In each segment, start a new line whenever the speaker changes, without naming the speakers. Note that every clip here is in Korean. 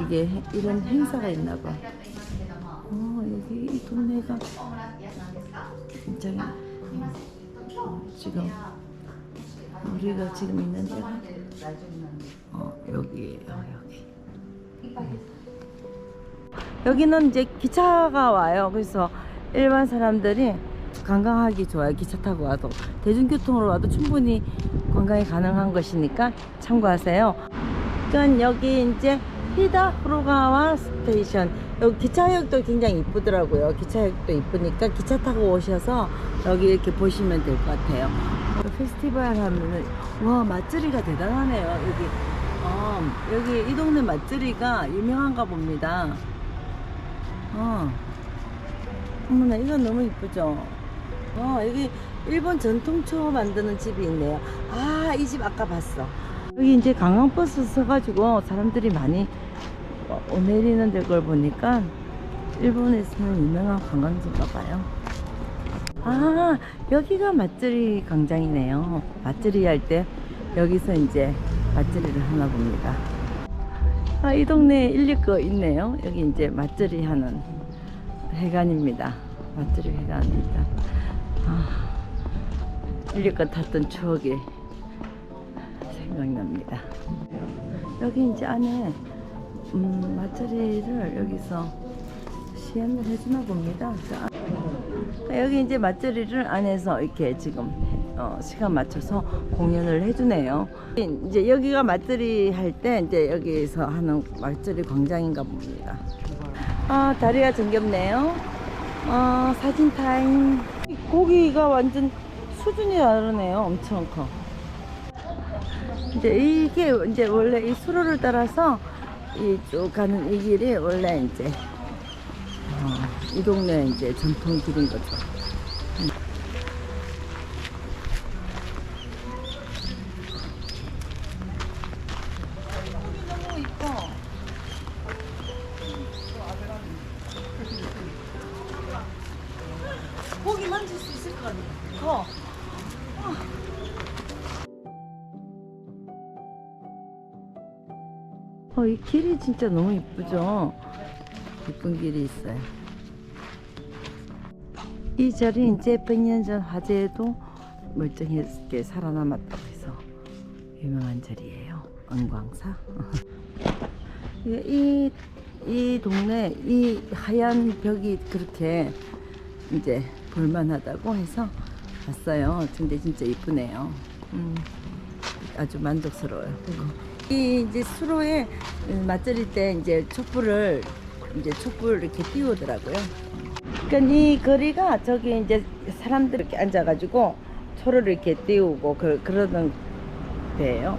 이게 해- 이런 행사가 있나 봐. 어, 여기 이 동네가 굉장히 어, 지금 우리가 지금 있는 데가 어, 여기에요, 여기. 여기는 이제 기차가 와요. 그래서 일반 사람들이 관광하기 좋아요. 기차 타고 와도 대중교통으로 와도 충분히 관광이 가능한 것이니까 참고하세요. 그러니까 여기 이제 히다 후루가와 스테이션 여기 기차역도 굉장히 이쁘더라고요. 기차역도 이쁘니까 기차 타고 오셔서 여기 이렇게 보시면 될 것 같아요. 페스티벌 하면은 와 맛집이가 대단하네요. 여기 어, 여기 이 동네 맛집이가 유명한가 봅니다. 어. 어머나 이거 너무 이쁘죠? 어 여기 일본 전통초 만드는 집이 있네요. 아 이 집 아까 봤어. 여기 이제 관광버스 서가지고 사람들이 많이 어, 오내리는 걸 보니까 일본에서는 유명한 관광지인가 봐요. 아 여기가 맛들이 광장이네요. 맛들이 할 때 여기서 이제 맛들이를 하나 봅니다. 아, 이 동네에 일리거 있네요. 여기 이제 맛들이 하는 회관입니다. 맛들이 회관입니다. 아, 일리거 탔던 추억이 생각납니다. 여기 이제 안에 음, 맛들이를 여기서 시연을 해주나 봅니다. 자, 여기 이제 맛들이를 안에서 이렇게 지금 어, 시간 맞춰서 공연을 해주네요. 이제 여기가 맛들이 할 때 이제 여기서 하는 맛들이 광장인가 봅니다. 아 다리가 정겹네요. 어, 사진 타임. 이 고기가 완전 수준이 다르네요. 엄청 커. 이제 이게 이제 원래 이 수로를 따라서 이쭉 가는 이 길이 원래 이제 어, 이 동네 이제 전통 길인 거죠. 너무 이뻐. 어, 이 길이 진짜 너무 이쁘죠? 이쁜 길이 있어요. 이 절이 이제 100년 전 화재에도 멀쩡하게 살아남았다고 해서 유명한 절이에요. 은광사. 이, 이 동네, 이 하얀 벽이 그렇게 이제 볼만하다고 해서 왔어요. 근데 진짜 이쁘네요. 음, 아주 만족스러워요. 이 이제 수로에 맞들일 때 이제 촛불을 이제 촛불 이렇게 띄우더라고요. 그러니까 이 거리가 저기 이제 사람들 이렇게 앉아가지고 초를 이렇게 띄우고 그, 그러던 데예요.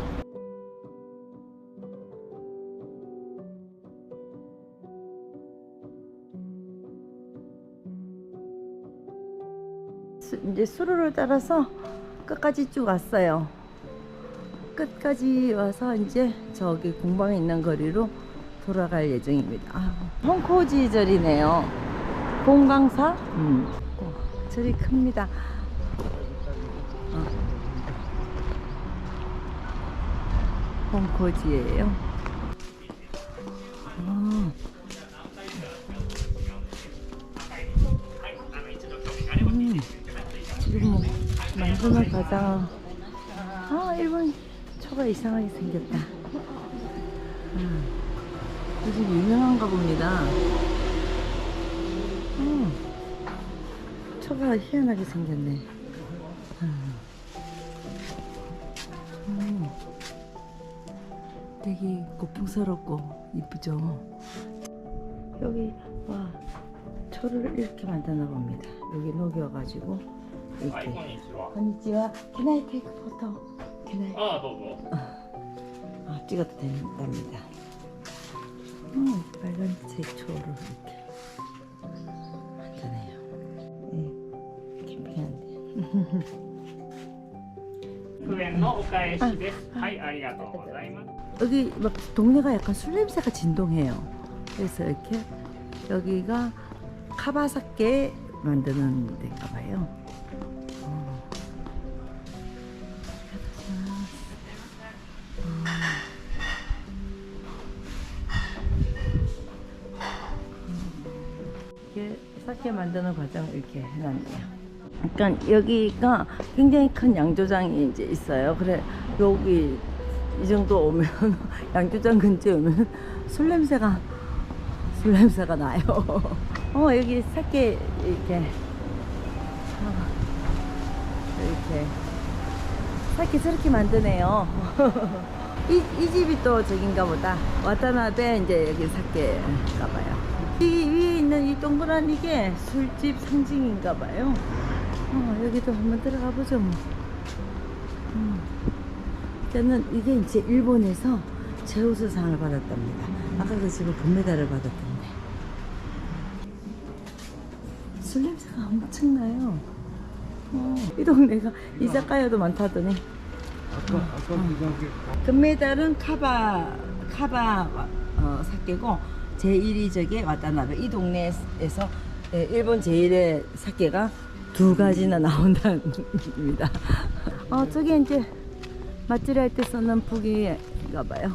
수- 이제 수로를 따라서 끝까지 쭉 왔어요. 끝까지 와서 이제 저기 공방에 있는 거리로 돌아갈 예정입니다. 아, 홍코지 절이네요. 공강사? 음. 어, 절이 큽니다. 어. 홍코지예요. 아. 음. 지금 뭐 만두나 가장 아 일본 초가 이상하게 생겼다. 음. 요즘 유명한가 봅니다. 음. 초가 희한하게 생겼네. 음. 음. 되게 고풍스럽고 이쁘죠? 여기 와 초를 이렇게 만드나 봅니다. 여기 녹여가지고 이렇게. 건니지와. Can I take photo? Can I?
ああ、どうぞ。
아, 찍어도 된답니다. 음, 빨간색 초를 이렇게 만드네요. 네, 캠핑한데.
復縁のお返しです。はい、ありがとうございます。
여기 막 동네가 약간 술 냄새가 진동해요. 그래서 이렇게 여기가 카바사케 만드는 데인가 봐요. 사케 만드는 과정을 이렇게 해놨네요. 그러니까 여기가 굉장히 큰 양조장이 이제 있어요. 그래 여기 이 정도 오면 양조장 근처에 오면 술 냄새가 술 냄새가 나요. 어 여기 사케 이렇게 아, 이렇게 사케 저렇게 만드네요. 이, 이 집이 또 저긴가 보다. 와타나베 이제 여기 사케인가 봐요. 이 위에 있는 이 동그란 이게 술집 상징인가 봐요. 어, 여기도 한번 들어가 보죠 뭐. 음. 저는 이게 이제 일본에서 제우스상을 받았답니다. 아까 그 집은 금메달을 받았던데. 술 냄새가 엄청나요. 어, 이 동네가 이자카야도 많다더니.
아까 아까 그게
금메달은 카바 카바 어, 사케고 제1위 저게 와타나베 이 동네에서 예, 일본 제1의 사케가 두 가지나 나온답니다. 어 저게 이제 맛질 할때 쓰는 북이인가 봐요.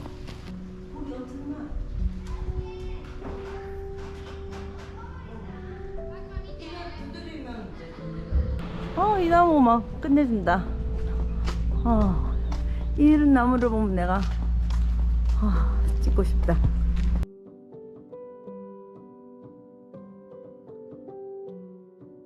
어, 이 나무 막 끝내준다. 어, 이 나무를 보면 내가 어, 찍고 싶다.